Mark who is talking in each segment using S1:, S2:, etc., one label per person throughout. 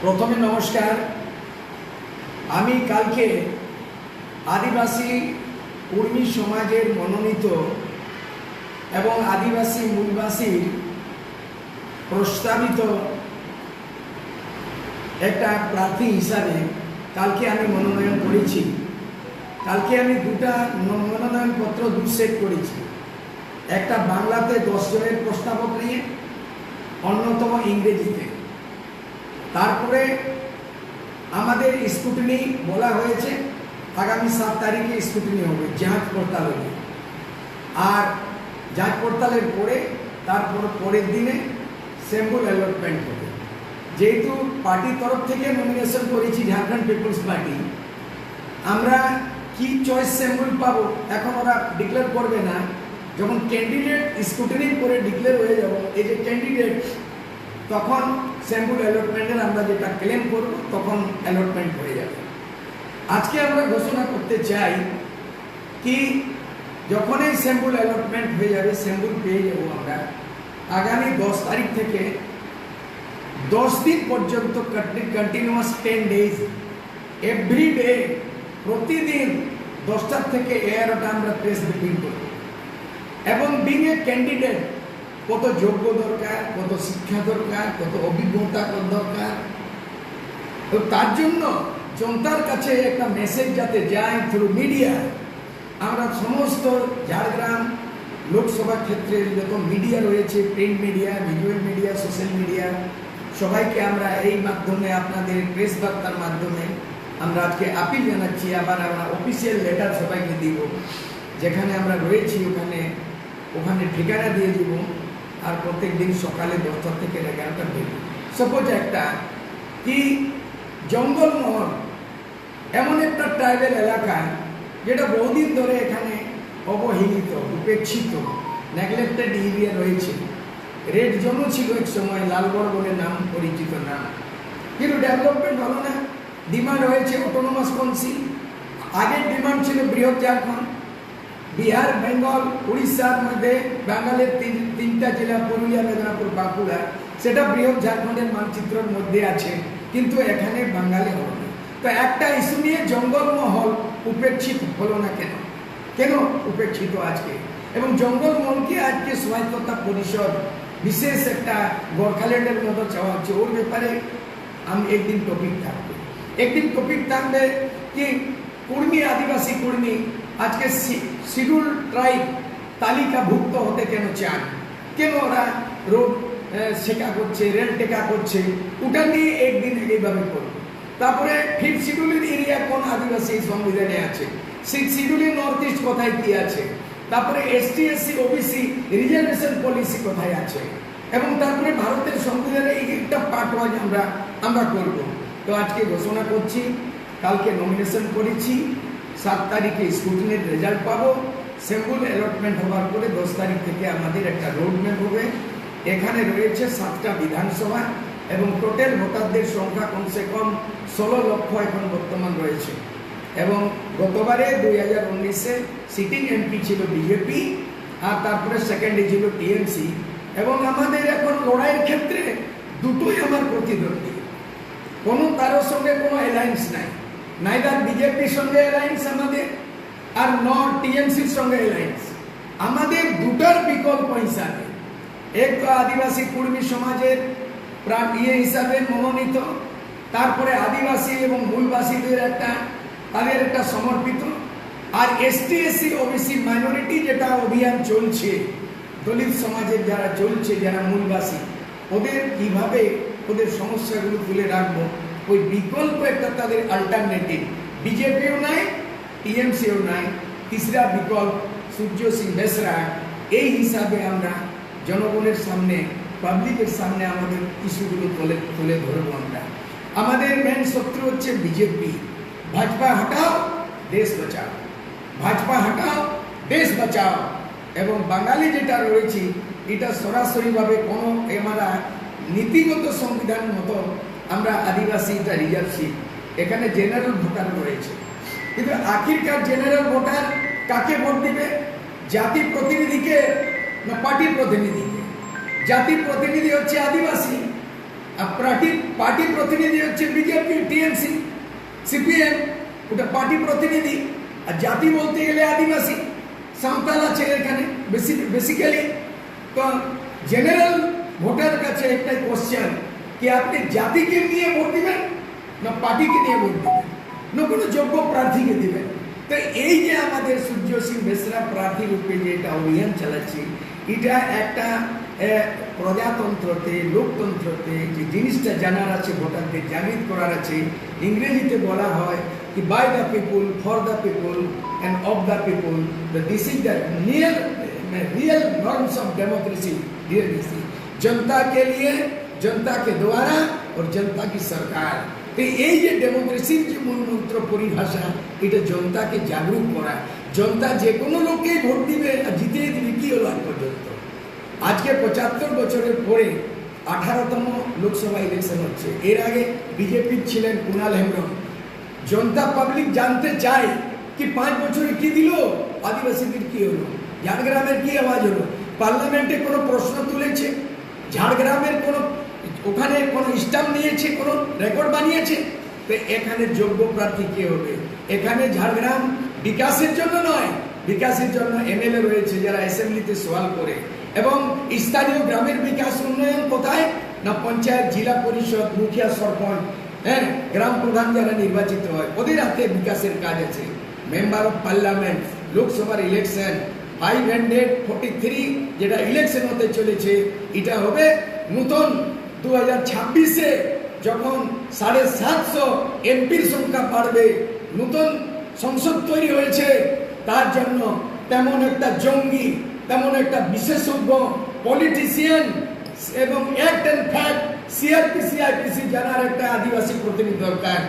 S1: প্রথমে নমস্কার। আমি কালকে আদিবাসী কর্মী সমাজের মনোনীত এবং আদিবাসী মূলবাসীর প্রস্তাবিত একটা প্রার্থী হিসাবে কালকে আমি মনোনয়ন করেছি। কালকে আমি দুটা মনোনয়নপত্র দু সেট করেছি। একটা বাংলাতে দশ জনের প্রস্তাবক নিয়ে, অন্যতম ইংরেজিতে। তারপরে আমাদের স্কুটিনি বলা হয়েছে, আগামী সাত তারিখে স্কুটিনি হবে যাঁচ পড়তাল হবে আর যাঁচ পড়তালের পরে, তারপর পরের দিনে স্যাম্পল অ্যালটমেন্ট হবে। যেহেতু পার্টির তরফ থেকে নমিনেশন করেছি ঝাড়খণ্ড পিপলস পার্টি আমরা কি চয়েস স্যাম্পল পাবো, এখন ওরা ডিক্লেয়ার করবে না। যখন ক্যান্ডিডেট স্কুটিনি করে ডিক্লেয়ার হয়ে যাব, এই যে ক্যান্ডিডেট তখন স্যাম্পল অ্যালটমেন্টের আমরা যেটা ক্লেম করব, তখন অ্যালটমেন্ট হয়ে যাবে। আজকে আমরা ঘোষণা করতে চাই কি যখনই স্যাম্পল অ্যালটমেন্ট হয়ে যাবে স্যাম্পল পেয়ে যাব আমরা। আগামী দশ তারিখ থেকে দশ দিন পর্যন্ত continuous ten days every day প্রতিদিন দশটার থেকে এগারোটা আমরা প্রেস মিটিং করব। এবং বিং এ ক্যান্ডিডেট কত যোগ্য দরকার, কত শিক্ষা দরকার, কত অভিজ্ঞতা দরকার। তো তার জন্য জনতার কাছে একটা মেসেজ যাতে যায় থ্রু মিডিয়া আমরা সমস্ত ঝাড়গ্রাম লোকসভা ক্ষেত্রে যত মিডিয়া রয়েছে print media visual media social media সবাইকে আমরা এই মাধ্যমে, আপনাদের প্রেস বার্তার মাধ্যমে আমরা আজকে আপিল জানাচ্ছি। আবার আমরা অফিসিয়াল লেটার সবাইকে দিব, যেখানে আমরা রয়েছি, ওখানে ওখানে ঠিকানা দিয়ে দিব। আর প্রত্যেক দিন সকালে দশটা থেকে এগারোটা বের সাপোজ একটা কি জঙ্গলমহল, এমন একটা ট্রাইবেল এলাকা যেটা বহুদিন ধরে এখানে অবহেলিত, উপেক্ষিত নেগলেক্টেড এরিয়া রয়েছে। রেড জোনও ছিল এক সময় লালগড় বলে নাম, পরিচিত নাম। কিন্তু ডেভেলপমেন্ট হলো না। ডিমান্ড হয়েছে অটোনোমাস কাউন্সিল আগের ডিমান্ড ছিল বৃহৎ ঝাড়খণ্ড বিহার, বেঙ্গল, উড়িষ্যার মধ্যে বাঙালির তিন, তিনটা জেলা পুরুলিয়া, মেদিনীপুর, বাঁকুড়া, সেটা বৃহৎ ঝাড়খণ্ডের মানচিত্রের মধ্যে আছে, কিন্তু এখানে বাঙালি হল তো একটা ইস্যু নিয়ে জঙ্গলমহল উপেক্ষিত হলো না কেন? কেন উপেক্ষিত আজকে? এবং জঙ্গলমহলকে আজকে স্বায়ত্ততা পরিষদ বিশেষ একটা গোর্খাল্যান্ডের মতো চাওয়া হচ্ছে। ওর ব্যাপারে আমি একদিন টপিক থাকবে। একদিন টপিক থাকবে কি কুর্মী, আদিবাসী কুর্মী আজকে শিডিউল ট্রাইব তালিকাভুক্ত হতে কেন চান? কেন ওরা রোড শেখা করছে, রেল টেকা করছে? ওটা নিয়ে একদিন এইভাবে করব তারপরে ফিফথ শিডিউলের এরিয়া কোন আদিবাসী সংবিধানে আছে? সিক্স শিডিউলের নর্থ ইস্ট কোথায় কি আছে? তারপরে ST SC OBC, reservation policy কোথায় আছে? এবং তারপরে ভারতের সংবিধানে এই একটা পার্ট ওয়াইজ আমরা আমরা করব। তো আজকে ঘোষণা করছি, কালকে নমিনেশন করেছি। সাত তারিখে স্কুটিনের রেজাল্ট পাবো। সেগুলো অ্যালটমেন্ট হওয়ার পরে দশ তারিখ থেকে আমাদের একটা রোড ম্যাপ হবে। এখানে রয়েছে সাতটা বিধানসভা এবং টোটাল ভোটারদের সংখ্যা কমসে কম ষোলো লক্ষ এখন বর্তমান রয়েছে। এবং গতবারে দুই হাজার উনিশে সিটিং এমপি ছিল বিজেপি আর তারপরে সেকেন্ডে ছিল টিএমসি এবং আমাদের এখন লড়াইয়ের ক্ষেত্রে দুটোই আমার প্রতিদ্বন্দ্বী। কোনো কারোর সঙ্গে কোনো অ্যালায়েন্স নাই। নাইদার বিজেপির সঙ্গে অ্যালায়েন্স আমাদের আর নট টিএমসির সঙ্গে অ্যালায়েন্স আমাদের দুটার বিকল্প হিসাবে, এক তো আদিবাসী কুর্মী সমাজের প্রাণ ইয়ে হিসাবে মনোনীত, তারপরে আদিবাসী এবং মূলবাসীদের একটা, তাদের একটা সমর্পিত, আর এসটি এসসি ওবিসি মাইনরিটি যেটা অভিযান চলছে, দলিত সমাজের যারা চলছে, যারা মূলবাসী, ওদের কীভাবে, ওদের সমস্যাগুলো তুলে রাখব? ওই বিকল্প একটা তাদের আলটারনেটিভ বিজেপিও নাই, টিএমসিও নাই, তিসরা বিকল্প, সূর্য সিং বেসরা। এই হিসাবে আমরা জনগণের সামনে পাবলিকের সামনে আমাদের ইস্যুগুলো তুলে তুলে ধরবো আমরা। আমাদের মেন শত্রু হচ্ছে বিজেপি। ভাজপা হটাও, দেশ বাঁচাও। ভাজপা হটাও, দেশ বাঁচাও। এবং বাঙালি যেটা রয়েছে, এটা সরাসরিভাবে কোনো আমরা নীতিগত সংবিধান মতো আমরা আদিবাসী, এটা রিজার্ভশিপ। এখানে জেনারেল ভোটার রয়েছে। কিন্তু আখিরকার জেনারেল ভোটার কাকে ভোট দিবে? জাতি প্রতিনিধিকে না পার্টির প্রতিনিধিকে? জাতির প্রতিনিধি হচ্ছে আদিবাসী, আর পার্টি পার্টি প্রতিনিধি হচ্ছে বিজেপি, টিএমসি, সিপিএম, ওটা পার্টি প্রতিনিধি। আর জাতি বলতে গেলে আদিবাসী। সাঁওতাল আছে এখানে বেসিক্যালি তো জেনারেল ভোটার কাছে একটাই কোশ্চেন কি আপনি জাতিকে নিয়ে ভোট দিবেন না পার্টিকে নিয়ে ভোট দিবেন না কোনো যোগ্য প্রার্থীকে দিবেন তো এই যে আমাদের সূর্য সিং বেসরা প্রার্থী রূপে যে এটা অভিযান চালাচ্ছি এটা একটা প্রজাতন্ত্রতে লোকতন্ত্রতে যে জিনিসটা জানার আছে ভোটারদের জাগৃত করার আছে ইংরেজিতে বলা হয় কি by the people for the people and of the people this is the real real norms of democracy real জনতা নিয়ে जनता के द्वारा और जनता की सरकार তো এই যে ডেমোক্রেসির যে মূলমন্ত্র পরিভাষা এটা জনতাকে জাগরুক করা জনতা যে কোনো লোককেই ভোট দিবে আর জিতিয়ে দিবে কি হলো আজ পর্যন্ত আজকে পঁচাত্তর বছরের পরে আঠারোতম লোকসভা ইলেকশন হচ্ছে এর আগে বিজেপির ছিলেন কুণাল হেমব্রম জনতা পাবলিক জানতে চায় কি পাঁচ বছরে কি দিল আদিবাসীদের কি হলো ঝাড়গ্রামের কি আওয়াজ হলো পার্লামেন্টে কোনো প্রশ্ন তুলেছে ঝাড়গ্রামের কোনো ওখানে কোনো স্টাম্প নিয়েছে, কোনো রেকর্ড বানিয়েছে? তো এখানে যোগ্য প্রার্থী কে হবে? এখানে ঝাড়গ্রাম বিকাশের জন্য নয়, বিকাশের জন্য এমএলএ রয়েছে যারা অ্যাসেম্বলিতে সওয়াল করে। এবং স্থানীয় গ্রামের বিকাশ উন্নয়ন কোথায়? না পঞ্চায়েত, জেলা পরিষদ, মুখিয়া সরপঞ্চ? হ্যাঁ গ্রাম প্রধান যারা নির্বাচিত হয়, ওদের হাতে বিকাশের কাজ আছে। মেম্বার অফ পার্লামেন্ট লোকসভার election five hundred forty three যেটা ইলেকশন হতে চলেছে, এটা হবে নতুন দু হাজার ছাব্বিশে যখন সাড়ে সাতশো এমপির সংখ্যা বাড়বে, নতুন সংসদ তৈরি হয়েছে, তার জন্য তেমন একটা জঙ্গি, তেমন একটা বিশেষজ্ঞ পলিটিশিয়ান এবং act and fact CRP CIPC জানার একটা আদিবাসী প্রতিনিধি দরকার।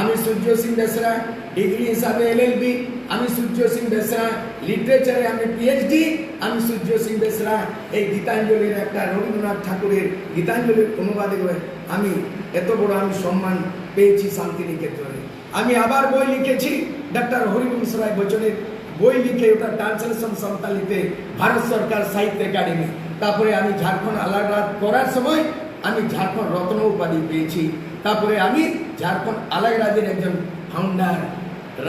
S1: আমি সূর্য সিং বেসরা ডিগ্রি হিসাবে এলএলবি আমি সূর্য সিং বেসরা লিটারেচারে আমি পিএইচডি আমি সূর্য সিং বেসরা, এই গীতাঞ্জলির একটা রবীন্দ্রনাথ ঠাকুরের গীতাঞ্জলির অনুবাদে আমি এত বড় আমি সম্মান পেয়েছি শান্তিনিকেতনে। আমি আবার বই লিখেছি ডাক্তার হরিবংশ রায় বচনের। বই লিখে ওটা ট্রান্সলেশন সাঁওতালিতে ভারত সরকার সাহিত্য একাডেমি। তারপরে আমি ঝাড়খণ্ড আলাদা করার সময় আমি ঝাড়খণ্ড রত্ন উপাধি পেয়েছি। তারপরে আমি ঝাড়খণ্ড আলাগ রাজ্যের একজন ফাউন্ডার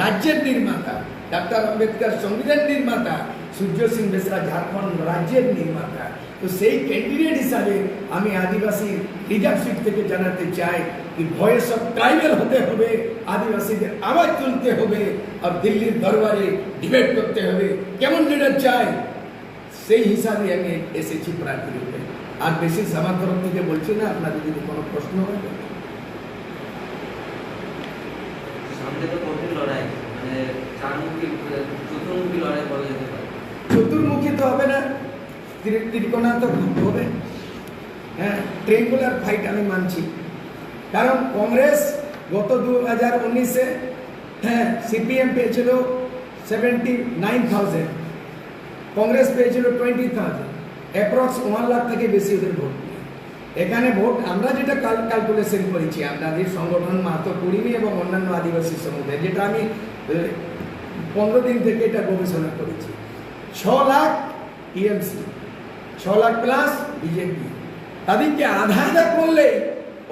S1: রাজ্যের নির্মাতা, ডাক্তার আম্বেদকর সংবিধান নির্মাতা সূর্য সিং বেসরা ঝাড়খণ্ড রাজ্যের নির্মাতা। তো সেই ক্যান্ডিডেট হিসাবে আমি আদিবাসী লিডারশিপ থেকে জানাতে চাই কি ভয়েস অফ ট্রাইবেল হতে হবে, আদিবাসীদের আওয়াজ তুলতে হবে আর দিল্লির দরবারে ডিবেট করতে হবে। কেমন লিডার চাই? সেই হিসাবে আমি এসেছি প্রার্থী রূপে আর বেশি আমার তরফ থেকে বলছি না, আপনাদের যদি কোনো প্রশ্ন হয়।
S2: সামনে তো কঠিন লড়াই মানে চারমুখী চতুর্মুখী লড়াই বলা
S1: হবে না। ত্রি- ত্রিকোণাত্মক হবে। হ্যাঁ ট্রেঙ্গুলার ফাইট আমি মানছি। কারণ কংগ্রেস গত দু হাজার উনিশে হ্যাঁ সিপিএম পেয়েছিল সেভেন্টি নাইন থাউজেন্ড কংগ্রেস পেয়েছিল twenty thousand approx one lakh থেকে বেশি ওদের ভোট। এখানে ভোট আমরা যেটা ক্যালকুলেশন করেছি, আপনাদের সংগঠন মাহাতো কুড়িমি এবং অন্যান্য আদিবাসী সমুদায়, যেটা আমি পনেরো দিন থেকে এটা গবেষণা করেছি। ছ লাখ টিএমসি, ছ লাখ প্লাস বিজেপি। তাদেরকে আধা আধা করলে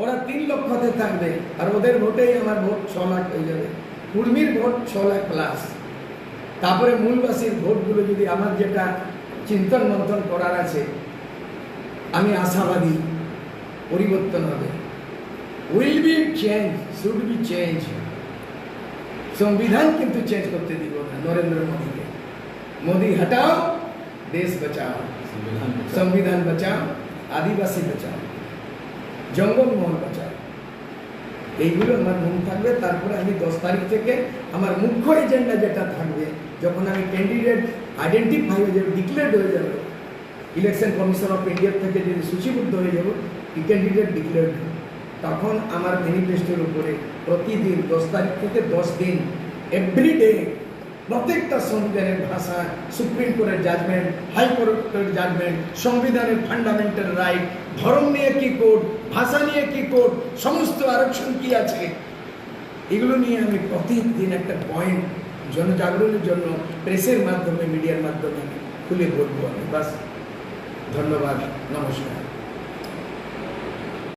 S1: ওরা তিন লক্ষতে থাকবে, আর ওদের ভোটেই আমার ভোট ছ লাখ হয়ে যাবে। কুর্মীর ভোট ছ লাখ প্লাস তারপরে মূলবাসীর ভোটগুলো যদি আমার যেটা চিন্তন মন্থন করার আছে, আমি আশাবাদী পরিবর্তন হবে। Will be change should be change সংবিধান কিন্তু চেঞ্জ করতে দিব না, নরেন্দ্র মোদীকে। মোদী হটাও দেশ বাঁচাও সংবিধান বাঁচাও আদিবাসী বাঁচাও জঙ্গলমহল বাঁচাও এইগুলো আমার মন থাকবে তারপরে আমি দশ তারিখ থেকে আমার মুখ্য এজেন্ডা যেটা থাকবে যখন আমি ক্যান্ডিডেট আইডেন্টিফাই হয়ে যাবে ডিক্লেয়ার্ড হয়ে যাবে ইলেকশন কমিশন অফ ইন্ডিয়া থেকে যদি সূচীবদ্ধ হয়ে যাব ক্যান্ডিডেট ডিক্লেয়ার্ড তখন আমার ম্যানিফেস্টোর উপরে প্রতিদিন দশ তারিখ থেকে দশ দিন এভরিডে প্রত্যেকটা সংবিধানের ভাষা সুপ্রিম কোর্টের জাজমেন্ট হাইকোর্টের জাজমেন্ট সংবিধানের ফান্ডামেন্টাল রাইট ধর্ম নিয়ে কি কোর্ট, ভাষা নিয়ে কি কোর্ট, সমস্ত আরক্ষণ কি আছে? এগুলো নিয়ে আমি প্রতিদিন একটা পয়েন্ট জনজাগরণের জন্য প্রেসের মাধ্যমে মিডিয়ার মাধ্যমে খুলে বলব আমি। বাস, ধন্যবাদ, নমস্কার।